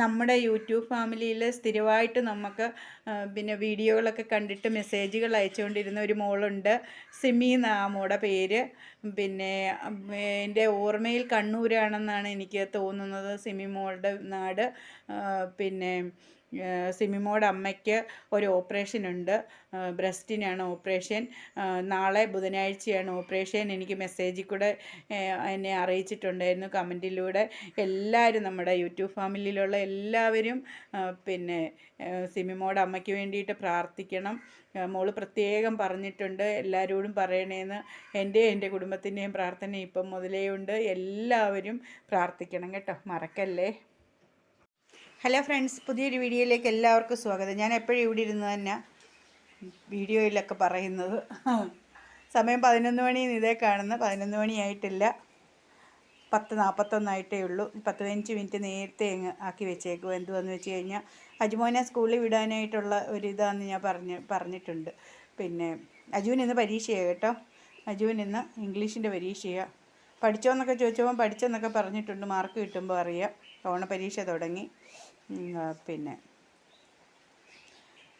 നമ്മുടെ യൂട്യൂബ് ഫാമിലിയിൽ സ്ഥിരമായിട്ട് നമുക്ക് പിന്നെ വീഡിയോകളൊക്കെ കണ്ടിട്ട് മെസ്സേജുകൾ അയച്ചുകൊണ്ടിരുന്ന ഒരു മോളുണ്ട്. സിമി ആ പേര്. പിന്നെ എന്റെ ഓർമ്മയിൽ കണ്ണൂരാണെന്നാണ് എനിക്ക് തോന്നുന്നത് സിമി മോളുടെ നാട്. പിന്നെ സിമിമോടെ അമ്മയ്ക്ക് ഒരു ഓപ്പറേഷൻ ഉണ്ട്. ബ്രസ്റ്റിനാണ് ഓപ്പറേഷൻ. നാളെ ബുധനാഴ്ചയാണ് ഓപ്പറേഷൻ. എനിക്ക് മെസ്സേജിൽ കൂടെ എന്നെ അറിയിച്ചിട്ടുണ്ടായിരുന്നു കമന്റിലൂടെ. എല്ലാവരും നമ്മുടെ യൂട്യൂബ് ഫാമിലിയിലുള്ള എല്ലാവരും പിന്നെ സിമിമോടെ അമ്മയ്ക്ക് വേണ്ടിയിട്ട് പ്രാർത്ഥിക്കണം. മോൾ പ്രത്യേകം പറഞ്ഞിട്ടുണ്ട്. എല്ലാവരോടും പറയണേന്ന്. എന്റെ എന്റെ കുടുംബത്തിന്റെയും പ്രാർത്ഥന ഇപ്പം മുതലേ ഉണ്ട്. എല്ലാവരും പ്രാർത്ഥിക്കണം കേട്ടോ. മറക്കല്ലേ? ഹലോ ഫ്രണ്ട്സ് പുതിയൊരു വീഡിയോയിലേക്ക് എല്ലാവർക്കും സ്വാഗതം. ഞാൻ എപ്പോഴും ഇവിടെ ഇരുന്ന് തന്നെ വീഡിയോയിലൊക്കെ പറയുന്നത്. സമയം പതിനൊന്ന് മണി ഇതേ കാണുന്ന പതിനൊന്ന് മണിയായിട്ടില്ല പത്ത് നാൽപ്പത്തൊന്നായിട്ടേ ഉള്ളൂ. പത്ത് പതിനഞ്ച് മിനിറ്റ് നേരത്തെ അങ്ങ് ആക്കി വെച്ചേക്കും എന്തുവെന്ന് വെച്ച് കഴിഞ്ഞാൽ അജുമോനെ സ്കൂളിൽ വിടാനായിട്ടുള്ള ഒരു ഞാൻ പറഞ്ഞ് പറഞ്ഞിട്ടുണ്ട്. പിന്നെ അജുവിന് ഇന്ന് പരീക്ഷയാണ് കേട്ടോ. അജുവിന് ഇന്ന് ഇംഗ്ലീഷിന്റെ പരീക്ഷയാണ് പഠിച്ചോന്നൊക്കെ ചോദിച്ചപ്പോൾ പഠിച്ചെന്നൊക്കെ പറഞ്ഞിട്ടുണ്ട്. മാർക്ക് കിട്ടുമ്പോൾ അറിയാം. ഓണപരീക്ഷ തുടങ്ങി. പിന്നെ.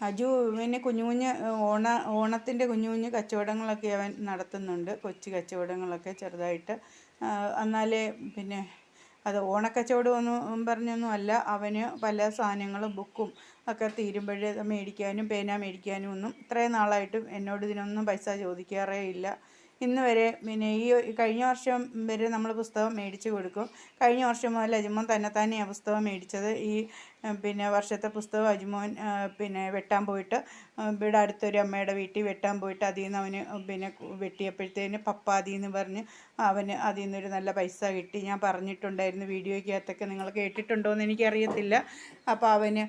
അജു പിന്നെ കുഞ്ഞു കുഞ്ഞ് ഓണ ഓണത്തിന്റെ കുഞ്ഞു കുഞ്ഞു കച്ചവടങ്ങളൊക്കെ അവൻ നടത്തുന്നുണ്ട്. കൊച്ചു കച്ചവടങ്ങളൊക്കെ ചെറുതായിട്ട്. എന്നാലേ പിന്നെ അത് ഓണക്കച്ചവടമൊന്നും പറഞ്ഞൊന്നും അല്ല. അവന് പല സാധനങ്ങളും ബുക്കും ഒക്കെ തീരുമ്പോഴേ മേടിക്കാനും പേന മേടിക്കാനും ഒന്നും ഇത്രയും നാളായിട്ടും എന്നോട് ഇതിനൊന്നും പൈസ ചോദിക്കാറേ ഇല്ല. ഇന്ന് വരെ പിന്നെ ഈ കഴിഞ്ഞ വർഷം വരെ നമ്മൾ പുസ്തകം മേടിച്ച് കൊടുക്കും. കഴിഞ്ഞ വർഷം മുതൽ അജിമോൻ തന്നെ തന്നെയാണ് പുസ്തകം മേടിച്ചത്. ഈ പിന്നെ വർഷത്തെ പുസ്തകം അജിമോൻ പിന്നെ വെട്ടാൻ പോയിട്ട് ഇവിടെ അടുത്തൊരു അമ്മയുടെ വീട്ടിൽ വെട്ടാൻ പോയിട്ട് അതിൽ നിന്ന് അവന് പിന്നെ വെട്ടിയപ്പോഴത്തേന് പപ്പ അതിൽ നിന്ന് പറഞ്ഞ് അവന് അതിൽ നിന്നൊരു നല്ല പൈസ കിട്ടി. ഞാൻ പറഞ്ഞിട്ടുണ്ടായിരുന്നു വീഡിയോയ്ക്കകത്തൊക്കെ. നിങ്ങൾ കേട്ടിട്ടുണ്ടോ എന്ന് എനിക്കറിയത്തില്ല. അപ്പോൾ അവന്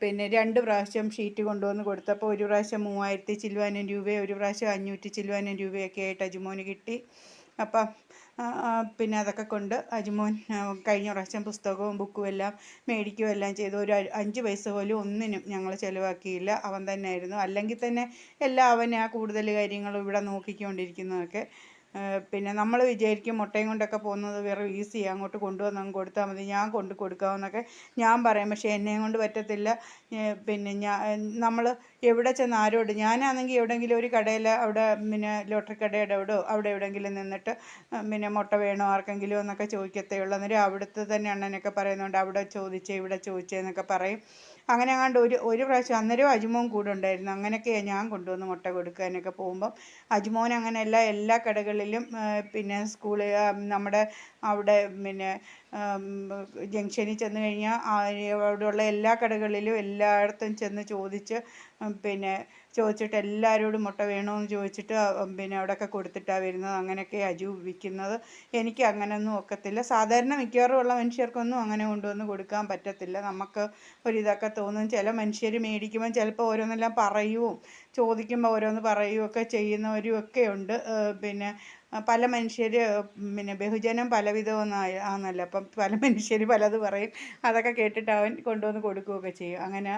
പിന്നെ രണ്ട് പ്രാവശ്യം ഷീറ്റ് കൊണ്ടുവന്ന് കൊടുത്തപ്പോൾ ഒരു പ്രാവശ്യം മൂവായിരത്തി ചില്ലുവാനും രൂപയും ഒരു പ്രാവശ്യം അഞ്ഞൂറ്റി ചില്ലുവാനും രൂപയൊക്കെ ആയിട്ട് അജിമോന് കിട്ടി. അപ്പം പിന്നെ അതൊക്കെ കൊണ്ട് അജിമോൻ കഴിഞ്ഞ പ്രാവശ്യം പുസ്തകവും ബുക്കും എല്ലാം മേടിക്കുകയും എല്ലാം ചെയ്തു. ഒരു അഞ്ച് പൈസ പോലും ഒന്നിനും ഞങ്ങൾ ചിലവാക്കിയില്ല. അവൻ തന്നെയായിരുന്നു. അല്ലെങ്കിൽ തന്നെ എല്ലാം അവനാ കൂടുതൽ കാര്യങ്ങളും ഇവിടെ നോക്കിക്കൊണ്ടിരിക്കുന്നതൊക്കെ പിന്നെ നമ്മൾ വിചാരിക്കും മുട്ടയും കൊണ്ടൊക്കെ പോകുന്നത് വെറും ഈസി അങ്ങോട്ട് കൊണ്ടുവന്ന് അങ്ങ് കൊടുത്താൽ മതി. ഞാൻ കൊണ്ട് കൊടുക്കാമെന്നൊക്കെ ഞാൻ പറയും. പക്ഷേ എന്നെയും കൊണ്ട് പറ്റത്തില്ല. പിന്നെ ഞാൻ നമ്മൾ എവിടെ ചെന്ന് ആരോട്? ഞാനാണെങ്കിൽ എവിടെയെങ്കിലും ഒരു കടയിൽ അവിടെ പിന്നെ ലോട്ടറി കടയുടെ അവിടെ അവിടെ എവിടെയെങ്കിലും നിന്നിട്ട് പിന്നെ മുട്ട വേണോ ആർക്കെങ്കിലും എന്നൊക്കെ ചോദിക്കത്തേ ഉള്ളൂ. അന്നേരം അവിടുത്തെ തന്നെ അണ്ണനൊക്കെ പറയുന്നുണ്ട് അവിടെ ചോദിച്ചേ ഇവിടെ ചോദിച്ചേ എന്നൊക്കെ പറയും. അങ്ങനെ അങ്ങാണ്ട് ഒരു ഒരു പ്രാവശ്യം അന്നേരം അജിമോൻ കൂടെ ഉണ്ടായിരുന്നു. അങ്ങനെയൊക്കെയാണ് ഞാൻ കൊണ്ടുവന്ന് മുട്ട കൊടുക്കാനൊക്കെ പോകുമ്പം. അജിമോൻ അങ്ങനെയല്ല എല്ലാ കടകളിലും പിന്നെ സ്കൂളിൽ നമ്മുടെ അവിടെ പിന്നെ ജംഗ്ഷനിൽ ചെന്ന് കഴിഞ്ഞാൽ അവിടെയുള്ള എല്ലാ കടകളിലും എല്ലായിടത്തും ചെന്ന് ചോദിച്ച് പിന്നെ ചോദിച്ചിട്ട് എല്ലാവരോടും മുട്ട വേണമെന്ന് ചോദിച്ചിട്ട് പിന്നെ അവിടെയൊക്കെ കൊടുത്തിട്ടാണ് വരുന്നത്. അങ്ങനെയൊക്കെ അജു വിൽക്കുന്നത്. എനിക്ക് അങ്ങനെയൊന്നും ഒക്കത്തില്ല. സാധാരണ മിക്കവാറും ഉള്ള മനുഷ്യർക്കൊന്നും അങ്ങനെ കൊണ്ടുവന്ന് കൊടുക്കാൻ പറ്റത്തില്ല. നമുക്ക് ഒരിതൊക്കെ തോന്നും. ചില മനുഷ്യർ മേടിക്കുമ്പോൾ ചിലപ്പോൾ ഓരോന്നെല്ലാം പറയുകയും ചോദിക്കുമ്പോൾ ഓരോന്ന് പറയുകയൊക്കെ ചെയ്യുന്നവരും ഒക്കെ ഉണ്ട്. പിന്നെ പല മനുഷ്യർ പിന്നെ ബഹുജനം പലവിധമെന്നായ ആണല്ലോ അപ്പം പല മനുഷ്യർ പലത് പറയും. അതൊക്കെ കേട്ടിട്ട് അവൻ കൊണ്ടുവന്ന് കൊടുക്കുകയൊക്കെ ചെയ്യും. അങ്ങനെ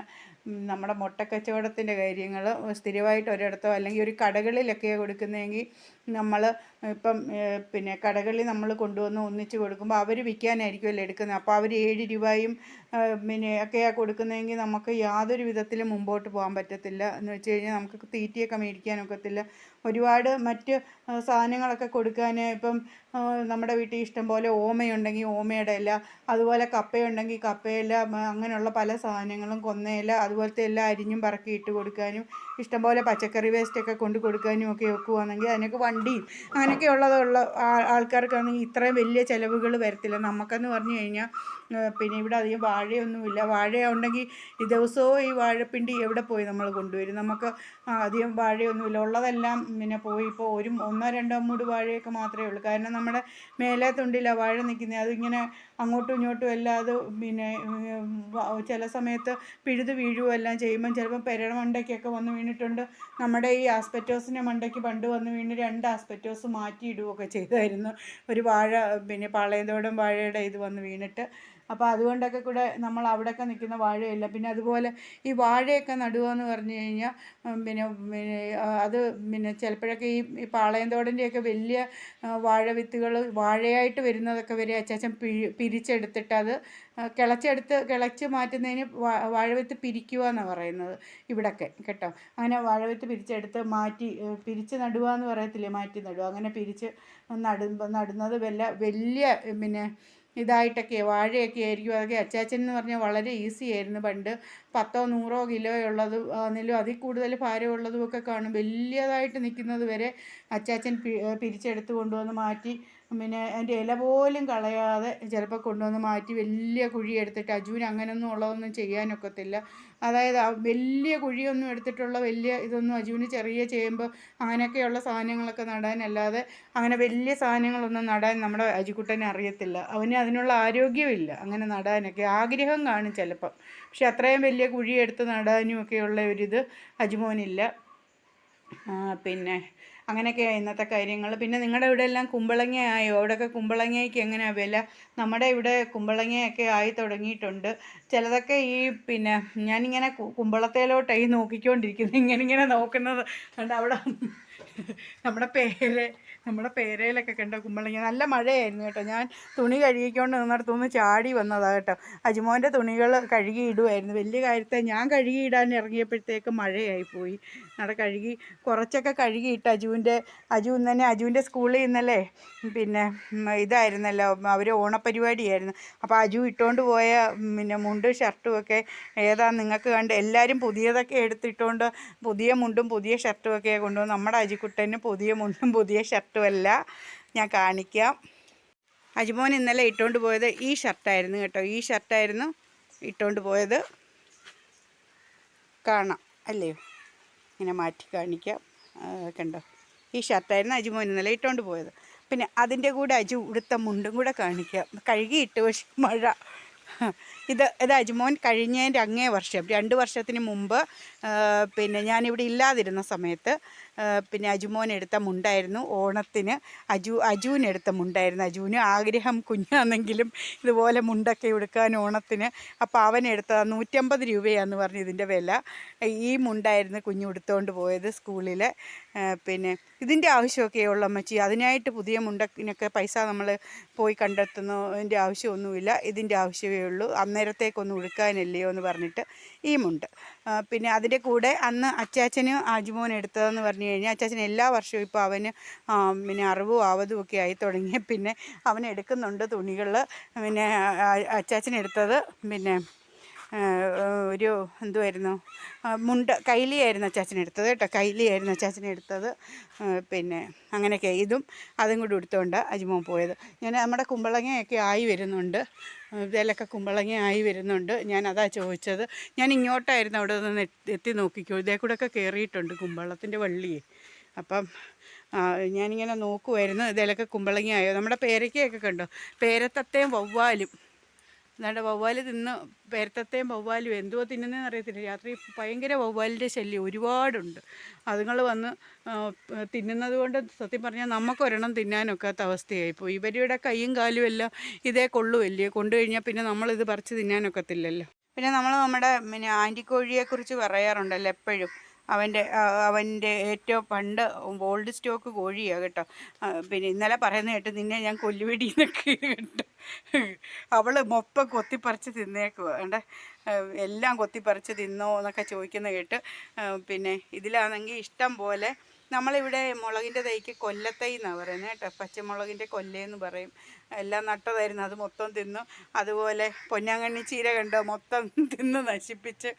നമ്മുടെ മുട്ടക്കച്ചവടത്തിന്റെ കാര്യങ്ങൾ സ്ഥിരമായിട്ട് ഒരിടത്തോ അല്ലെങ്കിൽ ഒരു കടകളിലൊക്കെയാണ് കൊടുക്കുന്നതെങ്കിൽ നമ്മൾ ഇപ്പം പിന്നെ കടകളിൽ നമ്മൾ കൊണ്ടുവന്ന് ഒന്നിച്ച് കൊടുക്കുമ്പോൾ അവർ വിൽക്കാനായിരിക്കുമല്ലോ എടുക്കുന്നത്. അപ്പോൾ അവർ ഏഴ് രൂപയും പിന്നെ ഒക്കെയാണ് കൊടുക്കുന്നതെങ്കിൽ നമുക്ക് യാതൊരു വിധത്തിലും മുമ്പോട്ട് പോകാൻ പറ്റത്തില്ല. എന്ന് വെച്ച് കഴിഞ്ഞാൽ നമുക്ക് തീറ്റയൊക്കെ മേടിക്കാനൊക്കത്തില്ല ഒരുപാട് മറ്റ് സാധനങ്ങളൊക്കെ കൊടുക്കാൻ ഇപ്പം നമ്മുടെ വീട്ടിൽ ഇഷ്ടം പോലെ ഓമയുണ്ടെങ്കിൽ ഓമയുടെ ഇല അതുപോലെ കപ്പയുണ്ടെങ്കിൽ കപ്പയില അങ്ങനെയുള്ള പല സാധനങ്ങളും കൊന്നയില അതുപോലത്തെ എല്ലാം അരിഞ്ഞും പറക്കി ഇട്ട് കൊടുക്കാനും ഇഷ്ടം പോലെ പച്ചക്കറി വേസ്റ്റൊക്കെ കൊണ്ട് കൊടുക്കാനും ഒക്കെ വെക്കുവാണെങ്കിൽ അതിനൊക്കെ വണ്ടിയും അങ്ങനെയൊക്കെ ഉള്ളതുള്ള ആൾക്കാർക്കാണെങ്കിൽ ഇത്രയും വലിയ ചിലവുകൾ വരത്തില്ല. നമുക്കെന്ന് പറഞ്ഞു കഴിഞ്ഞാൽ പിന്നെ ഇവിടെ അധികം വാഴയൊന്നുമില്ല. വാഴ ഉണ്ടെങ്കിൽ ഈ ദിവസവും ഈ വാഴപ്പിണ്ടി എവിടെ പോയി നമ്മൾ കൊണ്ടുവരും? നമുക്ക് അധികം വാഴയൊന്നുമില്ല. ഉള്ളതെല്ലാം പിന്നെ പോയി. ഇപ്പോൾ ഒരു ഒന്നോ രണ്ടോ മൂട് വാഴയൊക്കെ മാത്രമേ ഉള്ളൂ. കാരണം നമ്മുടെ മേലെ തുണ്ടിലാണ് വാഴ നിൽക്കുന്നത്. അതിങ്ങനെ അങ്ങോട്ടും ഇങ്ങോട്ടും എല്ലാം അത് പിന്നെ ചില സമയത്ത് പിഴുത് വീഴുകയോ എല്ലാം ചെയ്യുമ്പം ചിലപ്പം പെരട മണ്ടയ്ക്കൊക്കെ വന്ന് വീണിട്ടുണ്ട്. നമ്മുടെ ഈ ആസ്പെറ്റോസിന്റെ മണ്ടയ്ക്ക് പണ്ട് വന്ന് വീണ് രണ്ട് ആസ്പെറ്റോസ് മാറ്റിയിടുകയൊക്കെ ചെയ്തായിരുന്നു. ഒരു വാഴ പിന്നെ പാളയതോടും വാഴയുടെ ഇത് വന്ന് വീണിട്ട് അപ്പോൾ അതുകൊണ്ടൊക്കെ കൂടെ നമ്മൾ അവിടെയൊക്കെ നിൽക്കുന്ന വാഴയില്ല. പിന്നെ അതുപോലെ ഈ വാഴയൊക്കെ നടുക എന്ന് പറഞ്ഞു കഴിഞ്ഞാൽ പിന്നെ അത് പിന്നെ ചിലപ്പോഴൊക്കെ ഈ ഈ പാളയന്തോടന്റെയൊക്കെ വലിയ വാഴ വിത്തുകൾ വാഴയായിട്ട് വരുന്നതൊക്കെ വരെ അച്ചാച്ചൻ പിഴി പിരിച്ചെടുത്തിട്ട് അത് കിളച്ചെടുത്ത് കിളച്ച് മാറ്റുന്നതിന് വാഴവിത്ത് പിരിക്കുക എന്നാണ് പറയുന്നത് ഇവിടൊക്കെ കേട്ടോ. അങ്ങനെ വാഴവിത്ത് പിരിച്ചെടുത്ത് മാറ്റി പിരിച്ച് നടുക എന്ന് പറയത്തില്ലേ? മാറ്റി നടുക അങ്ങനെ പിരിച്ച് നടുമ്പോൾ നടുന്നത് വല്ല വലിയ പിന്നെ ഇതായിട്ടൊക്കെ വാഴയൊക്കെ ആയിരിക്കും. അതൊക്കെ അച്ചാച്ചൻ എന്ന് പറഞ്ഞാൽ വളരെ ഈസി ആയിരുന്നു. പണ്ട് പത്തോ നൂറോ കിലോ ഉള്ളത് ആണെങ്കിലും അതിൽ കൂടുതൽ ഭാരമുള്ളതും ഒക്കെ കാണും. വലിയതായിട്ട് നിൽക്കുന്നത് വരെ അച്ചാച്ചൻ പിരിച്ചെടുത്ത് കൊണ്ടുവന്ന് മാറ്റി പിന്നെ അതിന്റെ ഇല പോലും കളയാതെ ചിലപ്പോൾ കൊണ്ടുവന്ന് മാറ്റി വലിയ കുഴി എടുത്തിട്ട് അജുവിന് അങ്ങനെയൊന്നും ഉള്ളതൊന്നും ചെയ്യാനൊക്കത്തില്ല അതായത് വലിയ കുഴിയൊന്നും എടുത്തിട്ടുള്ള വലിയ ഇതൊന്നും അജുവിന് ചെറിയ ചേമ്പ് അങ്ങനെയൊക്കെയുള്ള സാധനങ്ങളൊക്കെ നടാനല്ലാതെ അങ്ങനെ വലിയ സാധനങ്ങളൊന്നും നടാൻ നമ്മുടെ അജിക്കുട്ടനെ അറിയത്തില്ല. അവന് അതിനുള്ള ആരോഗ്യമില്ല അങ്ങനെ നടാനൊക്കെ. ആഗ്രഹം കാണും ചിലപ്പം. പക്ഷെ അത്രയും വലിയ കുഴി എടുത്ത് നടാനും ഒക്കെയുള്ള ഒരിത് അജുമോനില്ല. പിന്നെ അങ്ങനെയൊക്കെയാണ് ഇന്നത്തെ കാര്യങ്ങൾ. പിന്നെ നിങ്ങളുടെ ഇവിടെ എല്ലാം കുമ്പളങ്ങ ആയോ അവിടെയൊക്കെ കുമ്പളങ്ങയ്ക്ക് എങ്ങനെയാണ് വില? നമ്മുടെ ഇവിടെ കുമ്പളങ്ങയൊക്കെ ആയി തുടങ്ങിയിട്ടുണ്ട്. ചിലതൊക്കെ ഈ പിന്നെ ഞാനിങ്ങനെ കുമ്പളത്തേലോട്ടായി നോക്കിക്കൊണ്ടിരിക്കുന്നത് ഇങ്ങനെ ഇങ്ങനെ നോക്കുന്നത്. അവിടെ നമ്മുടെ പേര നമ്മുടെ പേരയിലൊക്കെ കണ്ട കുമ്പളങ്ങ. നല്ല മഴയായിരുന്നു കേട്ടോ. ഞാൻ തുണി കഴുകിക്കൊണ്ട് നിന്നിടത്തുനിന്ന് ചാടി വന്നതാണ് കേട്ടോ. അജിമോന്റെ തുണികൾ കഴുകി ഇടുമായിരുന്നു വലിയ കാര്യത്തെ ഞാൻ കഴുകി ഇടാൻ ഇറങ്ങിയപ്പോഴത്തേക്ക് മഴയായി പോയി. അവിടെ കഴുകി കുറച്ചൊക്കെ കഴുകിയിട്ട് അജുവിന്റെ അജു തന്നെ അജുവിന്റെ സ്കൂളിൽ ഇന്നലെ പിന്നെ ഇതായിരുന്നല്ലോ. അവർ ഓണപ്പരിപാടിയായിരുന്നു അപ്പോൾ അജു ഇട്ടുകൊണ്ട് പോയ പിന്നെ മുണ്ടും ഷർട്ടും ഒക്കെ ഏതാ നിങ്ങൾക്ക് കണ്ട് എല്ലാവരും പുതിയതൊക്കെ എടുത്തിട്ടുകൊണ്ട് പുതിയ മുണ്ടും പുതിയ ഷർട്ടും ഒക്കെ കൊണ്ടുവന്ന് നമ്മുടെ അജിക്കുട്ടന് പുതിയ മുണ്ടും പുതിയ ഷർട്ടും അല്ല ഞാൻ കാണിക്കാം. അജിമോൻ ഇന്നലെ ഇട്ടുകൊണ്ട് പോയത് ഈ ഷർട്ടായിരുന്നു കേട്ടോ. ഈ ഷർട്ടായിരുന്നു ഇട്ടുകൊണ്ട് പോയത്. കാണാം. അല്ലേ? ഇങ്ങനെ മാറ്റി കാണിക്കാം. കണ്ടോ? ഈ ഷർട്ടായിരുന്നു അജിമോൻ ഇന്നലെ ഇട്ടുകൊണ്ട് പോയത്. പിന്നെ അതിന്റെ കൂടെ അജു ഉടുത്ത മുണ്ടും കൂടെ കാണിക്കാം. കഴുകി കഴുകിയിട്ട് പക്ഷെ മഴ. ഇത് ഇത് അജ്മോൻ കഴിഞ്ഞതിന്റെ അങ്ങേ വർഷം രണ്ട് വർഷത്തിന് മുമ്പ് പിന്നെ ഞാനിവിടെ ഇല്ലാതിരുന്ന സമയത്ത് പിന്നെ അജുമോൻ എടുത്ത മുണ്ടായിരുന്നു ഓണത്തിന്. അജു അജുവിന് എടുത്ത മുണ്ടായിരുന്നു. അജുവിന് ആഗ്രഹം കുഞ്ഞാണെങ്കിലും ഇതുപോലെ മുണ്ടൊക്കെ എടുക്കാൻ ഓണത്തിന്. അപ്പോൾ അവൻ എടുത്ത നൂറ്റമ്പത് രൂപയാണെന്ന് പറഞ്ഞു ഇതിന്റെ വില. ഈ മുണ്ടായിരുന്നു കുഞ്ഞു എടുത്തുകൊണ്ട് പോയത് സ്കൂളിൽ പിന്നെ ഇതിന്റെ ആവശ്യമൊക്കെ ഉള്ള അമ്മച്ചി. അതിനായിട്ട് പുതിയ മുണ്ടക്കിനൊക്കെ പൈസ നമ്മൾ പോയി കണ്ടെത്തുന്നതിന്റെ ആവശ്യമൊന്നുമില്ല. ഇതിന്റെ ആവശ്യമേ ഉള്ളൂ. അന്നേരത്തേക്കൊന്നും ഉടുക്കാനില്ലയോ എന്ന് പറഞ്ഞിട്ട് ഈ മുണ്ട്. പിന്നെ അതിന്റെ കൂടെ അന്ന് അച്ചാച്ചന് അജുമോൻ എടുത്തതെന്ന് പറഞ്ഞു കഴിഞ്ഞാൽ അച്ചാച്ചൻ എല്ലാ വർഷവും ഇപ്പോൾ അവന് പിന്നെ അറിവും ആവതും ഒക്കെ ആയി തുടങ്ങി പിന്നെ അവൻ എടുക്കുന്നുണ്ട് തുണികൾ. പിന്നെ അച്ചാച്ചൻ എടുത്തത് പിന്നെ ഒരു എന്തുമായിരുന്നു മുണ്ട കൈലിയായിരുന്നു അച്ചാച്ചൻ എടുത്തത് കേട്ടോ. കൈലിയായിരുന്നു അച്ചാച്ചൻ എടുത്തത്. പിന്നെ അങ്ങനെയൊക്കെ ഇതും അതും കൂടി എടുത്തുകൊണ്ട് അജിമോൻ പോയത്. ഞാൻ നമ്മുടെ കുമ്പളങ്ങയൊക്കെ ആയി വരുന്നുണ്ട്. ഇതിലൊക്കെ കുമ്പളങ്ങ ആയി വരുന്നുണ്ട്. ഞാൻ അതാ ചോദിച്ചത്. ഞാൻ ഇങ്ങോട്ടായിരുന്നു അവിടെ നിന്ന് എത്തി- നോക്കിക്കോ. ഇതേ കൂടെ ഒക്കെ കയറിയിട്ടുണ്ട് കുമ്പളത്തിന്റെ വള്ളിയെ. അപ്പം ഞാനിങ്ങനെ നോക്കുമായിരുന്നു ഇതിലൊക്കെ കുമ്പളങ്ങ ആയോ നമ്മുടെ പേരയ്ക്കയൊക്കെ കണ്ടോ? പേരത്തത്തേയും വവ്വാലും. അതാണ്ട് വവ്വാൽ തിന്ന് പേരത്തത്തെയും വവ്വാലും എന്തുവാ തിന്നുന്നതെന്ന് അറിയത്തില്ല. രാത്രി ഭയങ്കര വവ്വാലിന്റെ ശല്യം ഒരുപാടുണ്ട്. അതുങ്ങൾ വന്ന് തിന്നുന്നത് കൊണ്ട് സത്യം പറഞ്ഞാൽ നമുക്കൊരെണ്ണം തിന്നാനൊക്കാത്ത അവസ്ഥയായിപ്പോൾ ഇവരുടെ കൈയും കാലും എല്ലാം ഇതേ കൊള്ളുമല്ലേ കൊണ്ടു കഴിഞ്ഞാൽ പിന്നെ നമ്മളിത് പറിച്ച് തിന്നാനൊക്കത്തില്ലല്ലോ. പിന്നെ നമ്മൾ നമ്മുടെ പിന്നെ ആന്റിക്കോഴിയെക്കുറിച്ച് പറയാറുണ്ടല്ലോ എപ്പോഴും. അവന്റെ അവന്റെ ഏറ്റവും പണ്ട് ഓൾഡ് സ്റ്റോക്ക് കോഴിയാണ് കേട്ടോ. പിന്നെ ഇന്നലെ പറയുന്ന കേട്ട് നിന്നെ ഞാൻ കൊല്ലുവെടി എന്നൊക്കെ കേട്ടോ. അവൾ മൊപ്പം കൊത്തിപ്പറിച്ച് തിന്നേക്കുക വേണ്ട എല്ലാം കൊത്തിപ്പറിച്ച് തിന്നോ എന്നൊക്കെ ചോദിക്കുന്ന കേട്ട് പിന്നെ ഇതിലാണെങ്കിൽ ഇഷ്ടം പോലെ നമ്മളിവിടെ മുളകിന്റെ തൈക്ക് കൊല്ലത്തൈ എന്നാണ് പറയുന്നത് കേട്ടോ. പച്ചമുളകിന്റെ കൊല്ലയെന്ന് പറയും. എല്ലാം നട്ടതായിരുന്നു. അത് മൊത്തം തിന്നു. അതുപോലെ പൊന്നാങ്കണ്ണി ചീര കണ്ടോ? മൊത്തം തിന്ന് നശിപ്പിച്ച്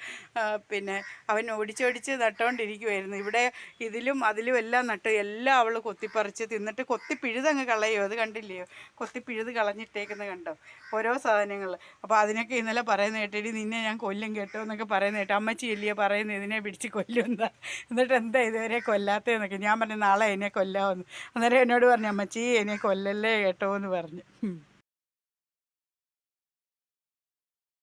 പിന്നെ അവൻ ഓടിച്ചോടിച്ച് നട്ടുകൊണ്ടിരിക്കുമായിരുന്നു ഇവിടെ ഇതിലും അതിലും എല്ലാം നട്ട്. എല്ലാം അവൾ കൊത്തിപ്പറിച്ച് തിന്നിട്ട് കൊത്തി പിഴുതങ്ങ് കളയോ അത് കണ്ടില്ലയോ? കൊത്തി പിഴുത് കളഞ്ഞിട്ടേക്കുന്നത് കണ്ടോ? ഓരോ സാധനങ്ങൾ അപ്പോൾ അതിനൊക്കെ ഇന്നലെ പറയുന്ന കേട്ടിട്ട് നിന്നെ ഞാൻ കൊല്ലും കേട്ടോ എന്നൊക്കെ പറയുന്ന കേട്ടോ അമ്മച്ചി ഇല്ലയോ പറയുന്നത് ഇതിനെ പിടിച്ച് കൊല്ലും എന്താ എന്നിട്ട് എന്താ ഇതുവരെ കൊല്ലാത്തതെന്നൊക്കെ ഞാൻ പറഞ്ഞു നാളെ എന്നെ കൊല്ലാമെന്ന് അന്നേരം എന്നോട് പറഞ്ഞു അമ്മച്ചി എന്നെ കൊല്ലല്ലേ കേട്ടോ എന്ന് പറഞ്ഞു.